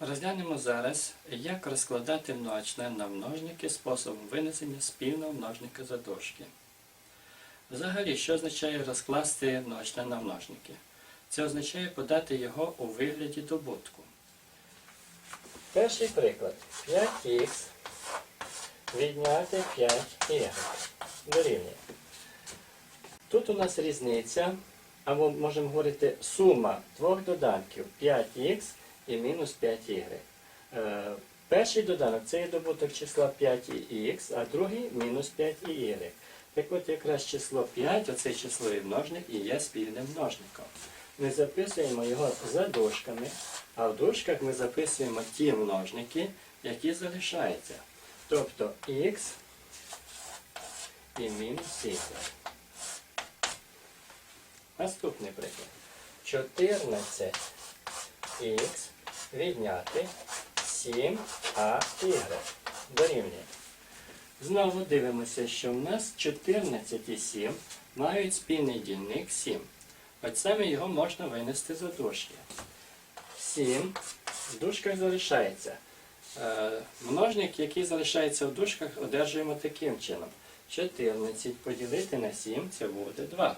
Розглянемо зараз, як розкладати многочлен на множники способом винесення спільного множника за. Взагалі, що означає розкласти многочлен на множники? Це означає подати його у вигляді добутку. Перший приклад. 5х відняти 5y дорівнює. Тут у нас різниця, або можемо говорити сума двох доданків 5х і мінус 5y. Е, перший доданок це є добуток числа 5х, а другий мінус 5y. Так от якраз число 5, оце числовий множник і є спільним множником. Ми записуємо його за дужками, а в дужках ми записуємо ті множники, які залишаються. Тобто х і мінус y. Наступний приклад. 14х відняти 7а дорівнює. Знову дивимося, що в нас 14 і 7 мають спільний дільник 7. От саме його можна винести за дужки. 7 в дужках залишається. Е, Множник, який залишається в дужках, одержуємо таким чином. 14 поділити на 7 це буде 2.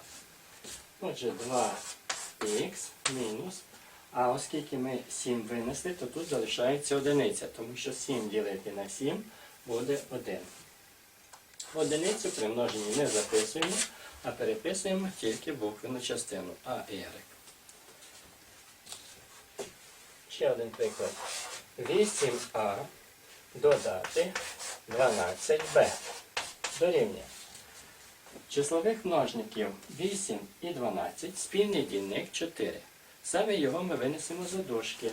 Отже, 2х мінус. А оскільки ми 7 винесли, то тут залишається одиниця, тому що 7 ділити на 7 буде 1. Одиницю при множенні не записуємо, а переписуємо тільки буквену частину А, Y. Ще один приклад. 8а додати 12b дорівнює. Числових множників 8 і 12, спільний дільник 4. Саме його ми винесемо за дужки.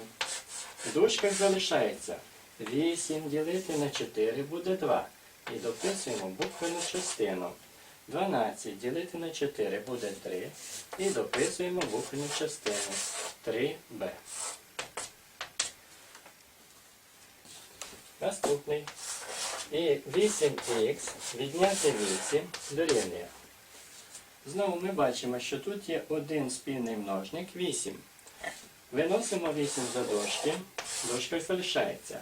В дужках залишається 8 ділити на 4 буде 2. І дописуємо буквену частину. 12 ділити на 4 буде 3. І дописуємо буквену частину 3b. Наступний. І 8х відняти 8 дорівнює. Знову ми бачимо, що тут є один спільний множник 8. Виносимо 8 за дошки, в дошках залишається.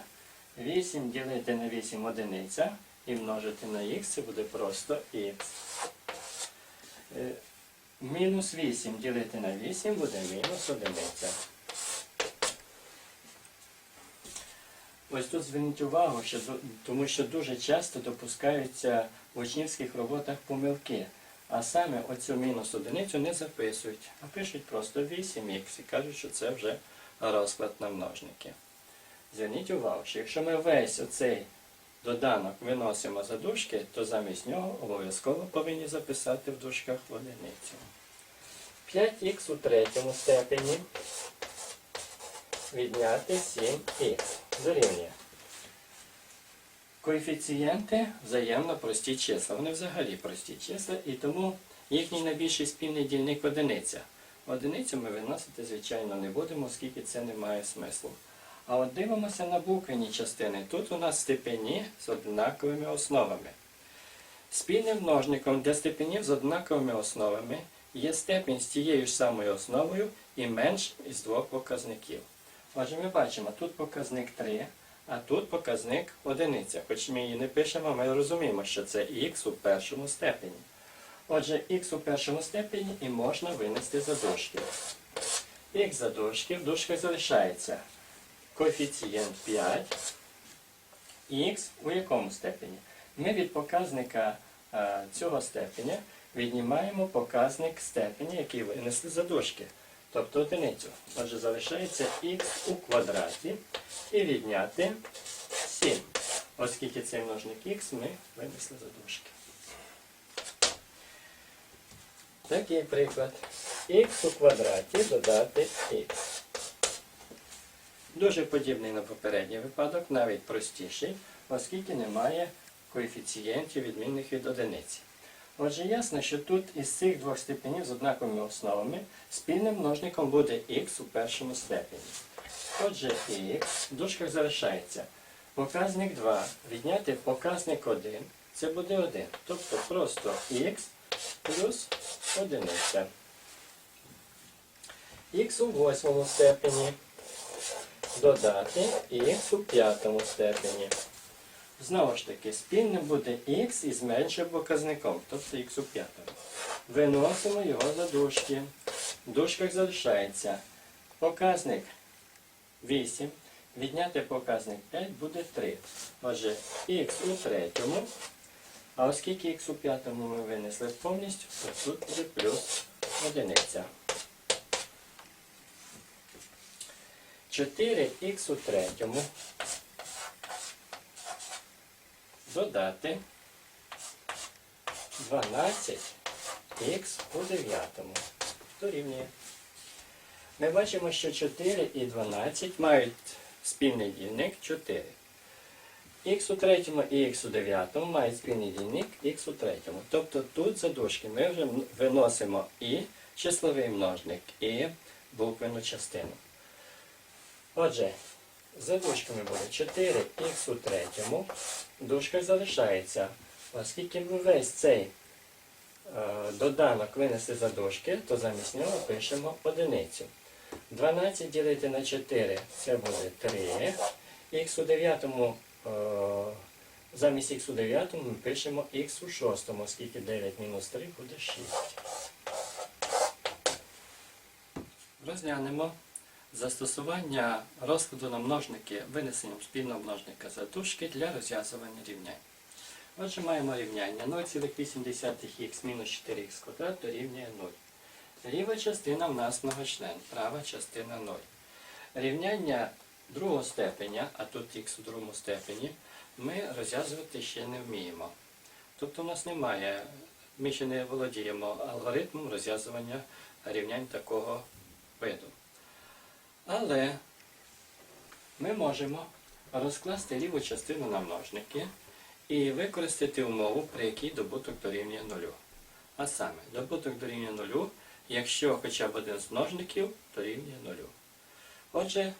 8 ділити на 8 одиниця і множити на х це буде просто х. Е, Мінус 8 ділити на 8 буде мінус одиниця. Ось тут зверніть увагу, що, тому що дуже часто допускаються в учнівських роботах помилки. А саме оцю мінус одиницю не записують, а пишуть просто 8х і кажуть, що це вже розклад на множники. Зверніть увагу, що якщо ми весь оцей доданок виносимо за дужки, то замість нього обов'язково повинні записати в дужках одиницю. 5х у третьому степені відняти 7х дорівнює. Коефіцієнти взаємно прості числа. Вони взагалі прості числа, і тому їхній найбільший спільний дільник одиниця. Одиницю ми виносити, звичайно, не будемо, оскільки це не має смислу. А от дивимося на буквені частини. Тут у нас степені з однаковими основами. Спільним множником для степенів з однаковими основами є степінь з тією ж самою основою і менш із двох показників. Отже, ми бачимо, тут показник 3, а тут показник одиниця. Хоч ми її не пишемо, ми розуміємо, що це х у першому степені. Отже, х у першому степені і можна винести за дужки. Х за дужки, в дужках залишається коефіцієнт 5, х у якому степені? Ми від показника е, цього степеня віднімаємо показник степеня, який винесли за дужки, тобто одиницю. Отже, залишається х у квадраті і відняти 7, оскільки цей множник х ми винесли за дужки. Такий приклад. х у квадраті додати х. Дуже подібний на попередній випадок, навіть простіший, оскільки немає коефіцієнтів відмінних від одиниці. Отже, ясно, що тут із цих двох степенів з однаковими основами спільним множником буде х у першому степені. Отже, х в дужках залишається показник 2 відняти показник 1, це буде 1. Тобто просто х плюс одиниця. х у восьмому степені додати х у п'ятому степені. Знову ж таки, спільним буде х із меншим показником, тобто х у п'ятому. Виносимо його за дужки. В дужках залишається показник 8. Відняти показник 5 буде 3. Отже, х у третьому. А оскільки х у п'ятому ми винесли повністю, то тут буде плюс одиниця. 4х у третьому. Додати 12х у дев'ятому. Дорівнює. Ми бачимо, що 4 і 12 мають спільний дільник 4. Х у третьому і х у дев'ятому мають спільний дільник х у третьому. Тобто тут за дужки ми вже виносимо і числовий множник, і буквену частину. Отже, за дужками буде 4х у третьому. В дужках залишається, оскільки ми весь цей е, доданок винесли за дужки, то замість нього пишемо одиницю. 12 ділити на 4 це буде 3. Х у дев'ятому, е, замість х у дев'ятому ми пишемо х у шостому, оскільки 9 мінус 3 буде 6. Розглянемо застосування розкладу на множники винесенням спільного множника за дужки для розв'язування рівнянь. Отже, маємо рівняння 0,8х мінус 4х квадрат дорівнює 0. Ліва частина в нас многочлен, права частина 0. Рівняння другого степеня, а тут х у другому степені, ми розв'язувати ще не вміємо. Тобто у нас немає, ми ще не володіємо алгоритмом розв'язування рівнянь такого виду. Але ми можемо розкласти ліву частину на множники і використати умову, при якій добуток дорівнює нулю. А саме, добуток дорівнює нулю, якщо хоча б один з множників дорівнює нулю. Отже,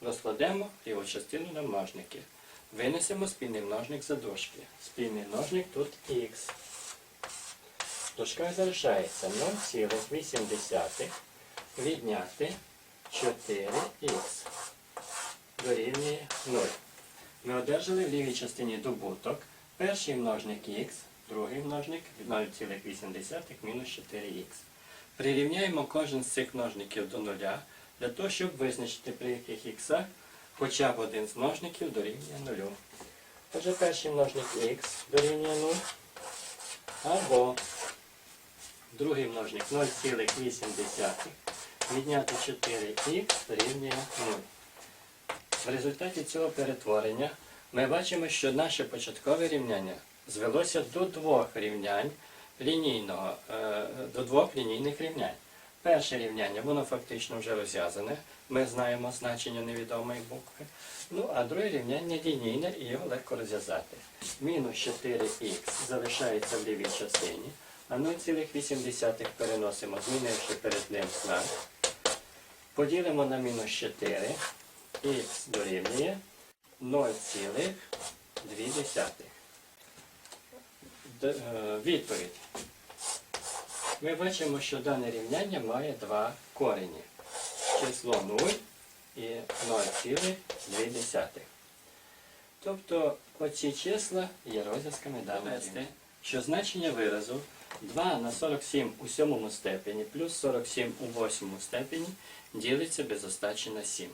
розкладемо ліву частину на множники. Винесемо спільний множник за дужки. Спільний множник тут х. Дужках залишається 0,8 відняти 4х дорівнює 0. Ми одержали в лівій частині добуток. Перший множник х, другий множник 0,8 мінус 4х. Прирівняємо кожен з цих множників до нуля, для того, щоб визначити при яких х хоча б один з множників дорівнює нулю. Отже, перший множник х дорівнює 0, або другий множник 0,8 відняти 4х дорівнює 0. В результаті цього перетворення ми бачимо, що наше початкове рівняння звелося до двох рівнянь лінійного, е, до двох лінійних рівнянь. Перше рівняння, воно фактично вже розв'язане. Ми знаємо значення невідомої букви. Ну, а друге рівняння лінійне і його легко розв'язати. Мінус 4х залишається в лівій частині, а 0,8 переносимо, змінивши перед ним знак. Поділимо на мінус 4. Х дорівнює 0,2. Е, Відповідь. Ми бачимо, що дане рівняння має два корені. Число 0 і 0,2. Тобто оці числа є розв'язками даного рівня. Що значення виразу 2 на 47 у сьомому степені плюс 47 у восьмому степені ділиться без остачі на 7.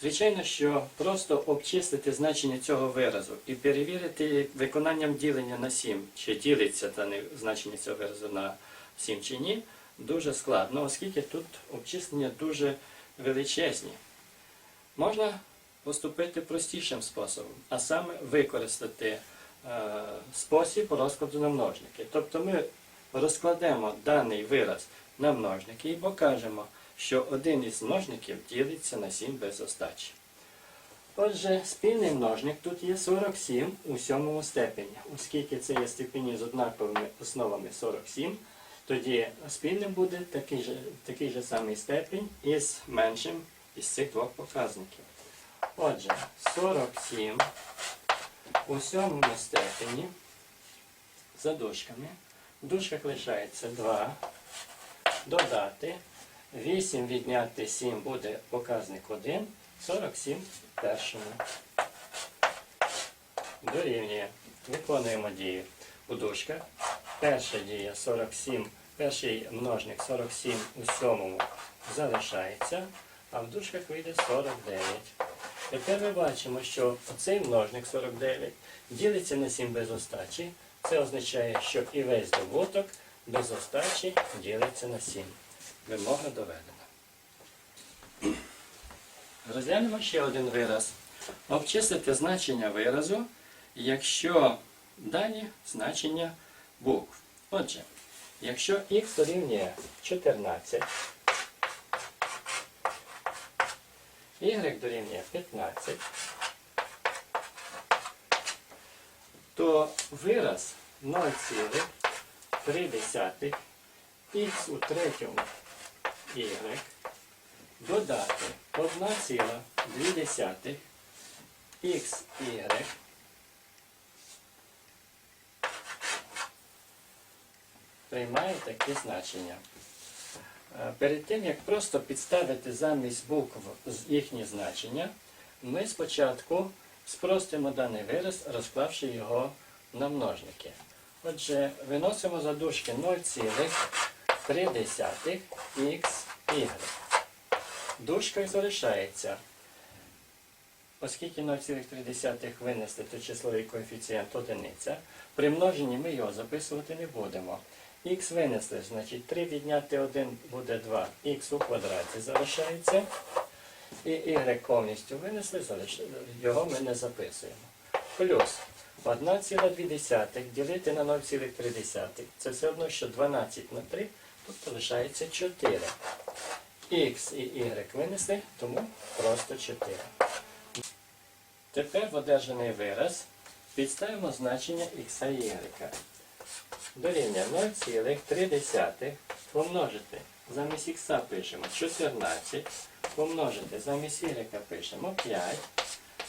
Звичайно, що просто обчислити значення цього виразу і перевірити виконанням ділення на 7, чи ділиться дане значення цього виразу на 7 чи ні, дуже складно, оскільки тут обчислення дуже величезні. Можна поступити простішим способом, а саме використати спосіб розкладу на множники. Тобто ми розкладемо даний вираз на множники і покажемо, що один із множників ділиться на 7 без остачі. Отже, спільний множник тут є 47 у сьомому степені. Оскільки це є степені з однаковими основами 47, тоді спільним буде такий же, такий же самий степень із меншим із цих двох показників. Отже, 47 у сьомому степені за дужками. В дужках лишається 2 додати 8 відняти 7 буде показник 1, 47 в першому. Дорівнює. Виконуємо дію. У дужках. Перша дія 47, перший множник 47 у сьомому залишається, а в дужках вийде 49. Тепер ми бачимо, що цей множник 49 ділиться на 7 без остачі. Це означає, що і весь добуток без остачі ділиться на 7. Вимога доведена. Розглянемо ще один вираз. Обчислити значення виразу, якщо дані значення букв. Отже, якщо х дорівнює 14, y дорівнює 15, то вираз 0,3 х у третьому y додати 1,2 xy приймає такі значення. Е, Перед тим, як просто підставити замість букв їхні значення, ми спочатку спростимо даний вираз, розклавши його на множники. Отже, виносимо за дужки 0,3 xy. В залишається, оскільки 0,3 винесли, то числовий коефіцієнт одиниця, при множенні ми його записувати не будемо. Х винесли, значить 3 відняти 1 буде 2, х у квадраті залишається. І y повністю винесли, його ми не записуємо. Плюс 1,2 ділити на 0,3. Це все одно, що 12 на 3, тут лишається 4. Х і y винесли, тому просто 4. Тепер в одержаний вираз підставимо значення х і y. Дорівнює 0,3 помножити. Замість х пишемо 14, помножити, замість y пишемо 5.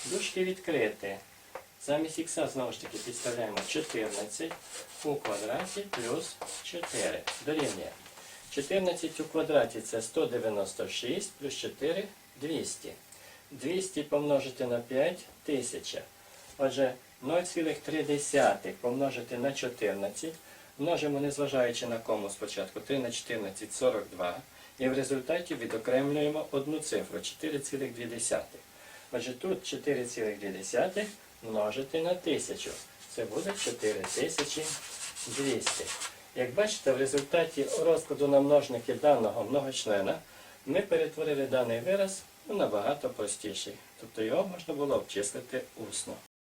Дужки відкрити. Замість х знову ж таки підставляємо 14 у квадраті плюс 4. Дорівнює. 14 у квадраті це 196 плюс 4 200. 200 помножити на 5 1000. Отже, 0,3 помножити на 14. Множимо, незважаючи на кому спочатку, 3 на 14 42. І в результаті відокремлюємо одну цифру 4,2. Отже, тут 4,2 множити на 1000. Це буде 4200. Як бачите, в результаті розкладу на множники даного многочлена ми перетворили даний вираз у набагато простіший. Тобто його можна було обчислити усно.